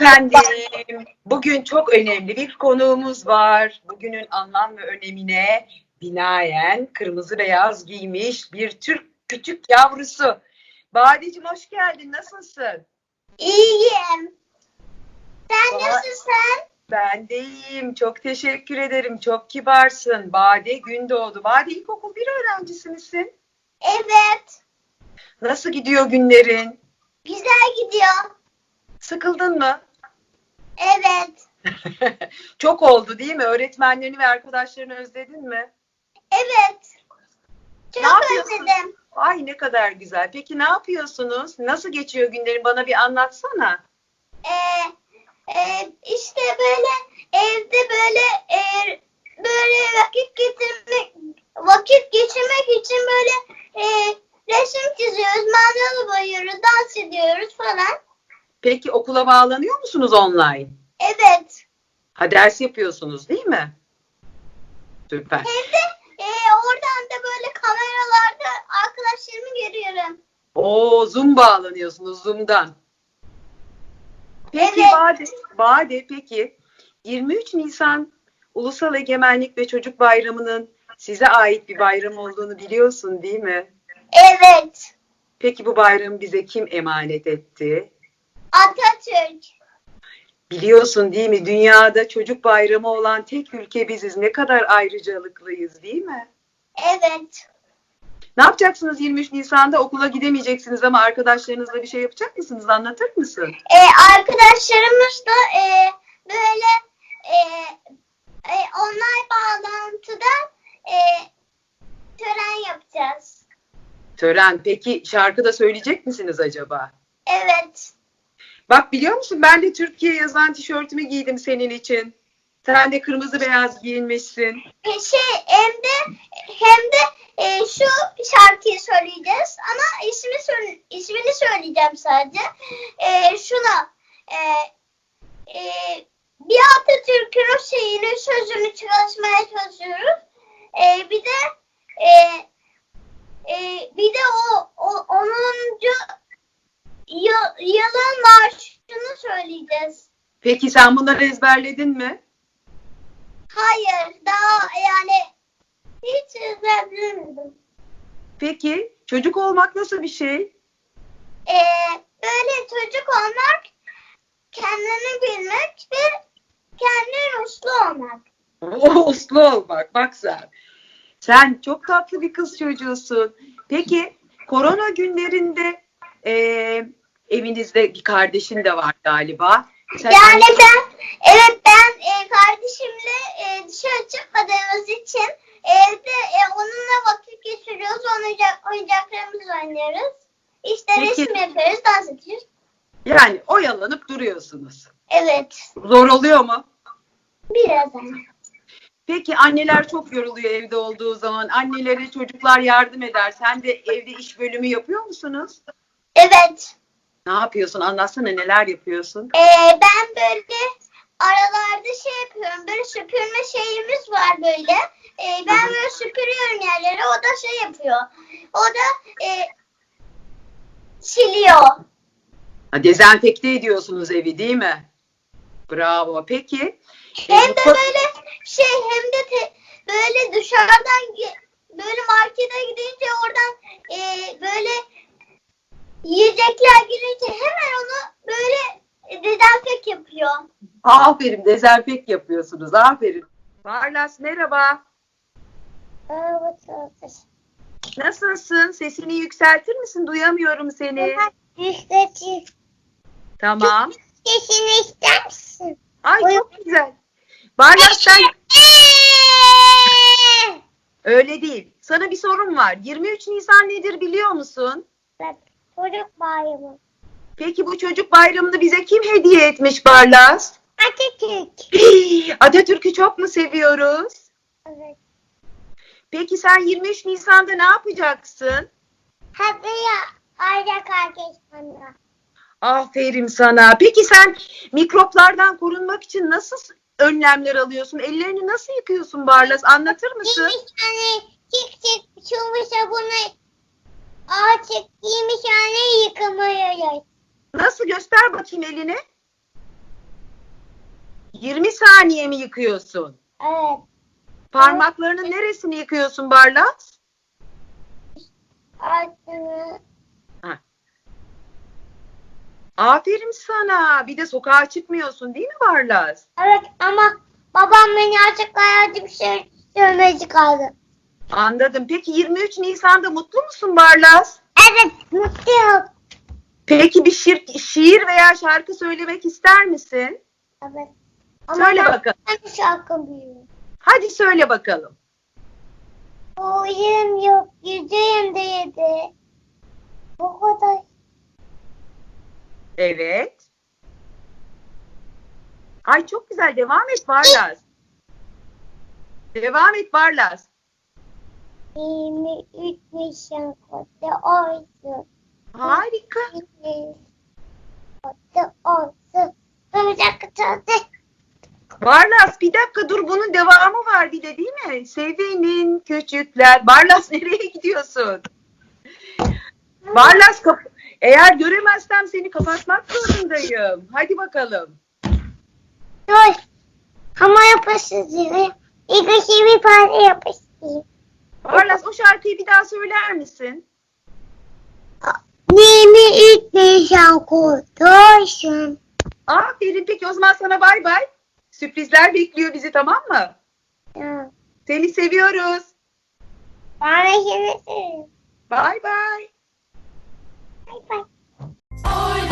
Efendim, bugün çok önemli bir konuğumuz var. Bugünün anlam ve önemine binaen kırmızı beyaz giymiş bir Türk küçük yavrusu. Badeciğim hoş geldin, nasılsın? İyiyim. Sen Baba- nasılsın? Ben de iyiyim, çok teşekkür ederim, çok kibarsın. Bade Gündoğdu. Bade ilkokul bir öğrencisi misin? Evet. Nasıl gidiyor günlerin? Güzel gidiyor. Sıkıldın mı? Evet. çok oldu değil mi? Öğretmenlerini ve arkadaşlarını özledin mi? Evet. Ne Çok yapıyorsun? özledim. Ay ne kadar güzel. Peki ne yapıyorsunuz? Nasıl geçiyor günlerin? Bana bir anlatsana. Ee, e, işte böyle evde böyle e, böyle vakit getirmek vakit geçirmek için böyle e, resim çiziyoruz, mandalı boyuyoruz, dans ediyoruz falan. Peki okula bağlanıyor musunuz online? Evet. Ha ders yapıyorsunuz değil mi? Süper. Hem de e, oradan da böyle kameralarda arkadaşlarımı görüyorum. Oo Zoom bağlanıyorsunuz Zoom'dan. Peki Evet. Bade, Bade peki 23 Nisan Ulusal Egemenlik ve Çocuk Bayramı'nın size ait bir bayram olduğunu biliyorsun değil mi? Evet. Peki bu bayramı bize kim emanet etti? Atatürk. Biliyorsun değil mi? Dünyada çocuk bayramı olan tek ülke biziz. Ne kadar ayrıcalıklıyız değil mi? Evet. Ne yapacaksınız 23 Nisan'da? Okula gidemeyeceksiniz ama arkadaşlarınızla bir şey yapacak mısınız? Anlatır mısın? E, arkadaşlarımız da e, böyle e, e, online bağlantıda e, tören yapacağız. Tören. Peki şarkı da söyleyecek misiniz acaba? Evet. Bak biliyor musun ben de Türkiye yazan tişörtümü giydim senin için. Sen de kırmızı beyaz giyinmişsin. E, şey hem de hem de e, şu şarkıyı söyleyeceğiz ama ismi ismini söyleyeceğim sadece. E, şuna e, e, bir Atatürk'ün şeyini sözünü çalışmaya çalışıyoruz. E, bir de e, e, bir de o, o 10. Yıl, yılın marşını söyleyeceğiz. Peki sen bunları ezberledin mi? Hayır daha yani hiç ezberlemedim. Peki çocuk olmak nasıl bir şey? Ee, böyle çocuk olmak, kendini bilmek ve kendin uslu olmak. O uslu olmak bak sen. Sen çok tatlı bir kız çocuğusun. Peki korona günlerinde e, evinizde bir kardeşin de var galiba. Sen Yani ben, evet ben e, kardeşimle e, dışarı çıkmadığımız için evde e, onunla vakit geçiriyoruz, oyuncak, oyuncaklarımızla oynuyoruz. İşte Peki. resim yapıyoruz, dans ediyoruz. yani oyalanıp duruyorsunuz. Evet, Zor oluyor mu? biraz ama. Peki anneler çok yoruluyor evde olduğu zaman. Annelere çocuklar yardım eder. Sen de evde iş bölümü yapıyor musunuz? Evet. Ne yapıyorsun? Anlatsana neler yapıyorsun? Ee, ben böyle aralarda şey yapıyorum. Böyle süpürme şeyimiz var böyle. Ee, ben böyle süpürüyorum yerleri. O da şey yapıyor. O da e, siliyor. Ha, dezenfekte ediyorsunuz evi değil mi? Bravo. Peki. e, Hem de böyle şey hem de te- böyle dışarıdan böyle markete gidince oradan e, böyle yiyecekler girince hemen onu böyle dezenfek yapıyor. Aferin. Dezenfek yapıyorsunuz. Aferin. Barlas merhaba. Nasılsın? Sesini yükseltir misin? Duyamıyorum seni. Tamam. Sesini ister misin? Ay çok güzel. Barlas sen öyle değil. Sana bir sorum var. 23 Nisan nedir biliyor musun? Çocuk bayramı. Peki bu çocuk bayramını bize kim hediye etmiş Barlas? Atatürk. Atatürk'ü çok mu seviyoruz? Evet. Peki sen 23 Nisan'da ne yapacaksın? Hadi ya. Ayrıca kardeş bana. Aferin sana. Peki sen mikroplardan korunmak için nasıl önlemler alıyorsun? Ellerini nasıl yıkıyorsun Barlas? Anlatır mısın? Giymiş hani çık çık sıvı sabunu açık giymiş hani yıkamıyoruz. Nasıl göster bakayım elini? 20 saniye mi yıkıyorsun? Evet. Parmaklarının neresini yıkıyorsun Barlas? Altını. Aferin sana. Bir de sokağa çıkmıyorsun değil mi Barlas? Evet ama babam beni açıklayıcı bir şey söylemeye çıkardı. Anladım. Peki 23 Nisan'da mutlu musun Barlas? Evet mutluyum. Peki bir şiir, şiir veya şarkı söylemek ister misin? Evet. Ama Söyle ben bakalım. bir şarkı biliyorum. Hadi söyle bakalım. Boyum yok, yüzeyim de yedi. Bu kadar. Evet. Ay çok güzel. Devam et Barlas. Devam et Barlas. 23 Nisan kutlu olsun. Harika. 23 kutlu olsun. Bir dakika. Barlas bir dakika dur bunun devamı var bir de değil mi? Sevinin küçükler. Barlas nereye gidiyorsun? Barlas eğer göremezsem seni kapatmak zorundayım. Hadi bakalım. Dur. Ama yapışsın yine. İlk bir parça yapışsın. Barlas o şarkıyı bir daha söyler misin? 23 Nisan kutlu olsun. Aferin peki o zaman sana bay bay. Sürprizler bekliyor bizi tamam mı? Tamam. Seni seviyoruz. Bay bay. Bay bay. Oy